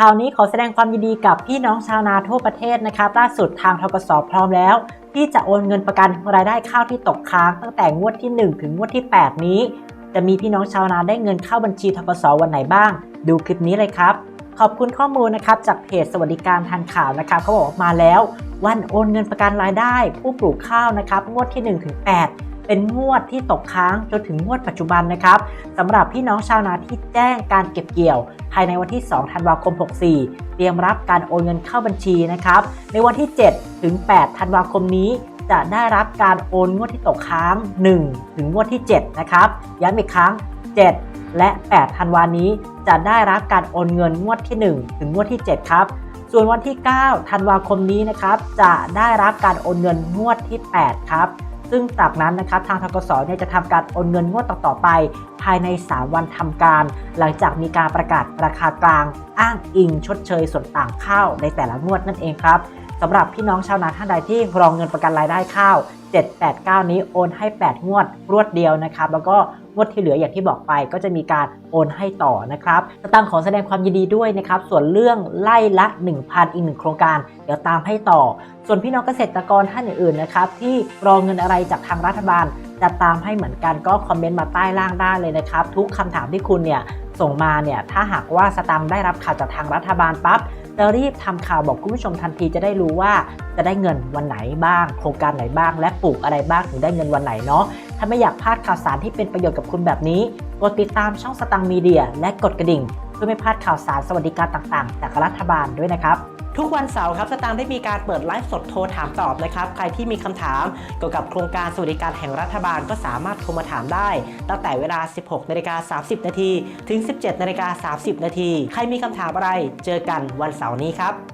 ข่าวนี้ขอแสดงความยินดีกับพี่น้องชาวนาทั่วประเทศนะครับล่าสุดทางทกสพร้อมแล้ว ที่จะโอนเงินประกันรายได้ข้าวที่ตกค้างตั้งแต่งวดที่ 1 ถึงงวดที่ 8 นี้ จะมีพี่น้องชาวนาได้เงินเข้าบัญชีทกสวันไหนบ้าง ดูคลิปนี้เลยครับ ขอบคุณข้อมูลนะครับจากเพจสวัสดิการทันข่าวนะครับเขาบอกมาแล้ว วันโอนเงินประกันรายได้ ผู้ปลูกข้าวนะครับงวดที่ 1 ถึง 8 เป็นงวดที่ตกค้างจนถึงงวดปัจจุบันนะครับสำหรับพี่น้องชาวนาที่แจ้งการเก็บเกี่ยว ภายในวันที่ 2 ธันวาคม 64 เตรียมรับการโอนเงินเข้าบัญชีนะครับ ในวันที่ 7 ถึง 8 ธันวาคมนี้จะได้รับการโอนงวดที่ตกค้าง 1 ถึงงวดที่ 7 นะครับ ย้ำอีกครั้ง 7 และ 8 ธันวานี้จะได้รับการโอนเงินงวดที่ 1 ถึงงวดที่ 7 ครับ ส่วนวันที่ 9 ธันวาคมนี้นะครับ จะได้รับการโอนเงินงวดที่ 8 ครับ ซึ่งจากนั้นนะครับทางทกสเนี่ยจะทำการโอนเงินงวดต่อๆไป ภายใน 3 วันทำการ หลังจากมีการประกาศราคากลาง อ้างอิงชดเชยส่วนต่างข้าวในแต่ละงวดนั่นเองครับ สำหรับพี่น้องชาวนาท่านใดที่รองเงินประกันรายได้ข้าว 789 นี้โอนให้ 8 งวดรวดเดียวนะครับ แล้วก็งวดที่เหลืออย่างที่บอกไปก็จะมีการโอนให้ต่อนะครับตังขอแสดงความยินดีด้วยนะครับ ส่วนเรื่องไล่ละ 1,000 อีกหนึ่งโครงการ เดี๋ยวตามให้ต่อ ส่วนพี่น้องเกษตรกรท่านอื่นๆนะครับที่รอเงินอะไรจากทางรัฐบาลจะตามให้เหมือนกันก็คอมเมนต์มาใต้ล่างได้เลยนะครับ ทุกคำถามที่คุณเนี่ย ส่งมาเนี่ยถ้าหากว่าสตังได้รับข่าวจากทางรัฐบาลปั๊บจะรีบทำข่าวบอกคุณผู้ชมทันทีจะได้รู้ว่าจะได้เงินวันไหนบ้าง โครงการไหนบ้าง และปลูกอะไรบ้างถึงได้เงินวันไหนเนาะถ้าไม่อยากพลาดข่าวสารที่เป็นประโยชน์กับคุณแบบนี้กดติดตามช่องสตังมีเดีย และกดกระดิ่ง เพื่อไม่พลาดข่าวสารสวัสดิการต่างๆ จากรัฐบาลด้วยนะครับ ทุกวันเสาร์ครับสตางค์ได้มีการเปิดไลฟ์สดโทรถามตอบนะครับ ใครที่มีคำถามเกี่ยวกับโครงการสวัสดิการแห่งรัฐบาลก็สามารถโทรมาถามได้ ตั้งแต่เวลา 16นาฬิกา30 นาทีถึง 17นาฬิกา30 นาที ใครมีคำถามอะไร เจอกันวันเสาร์นี้ครับ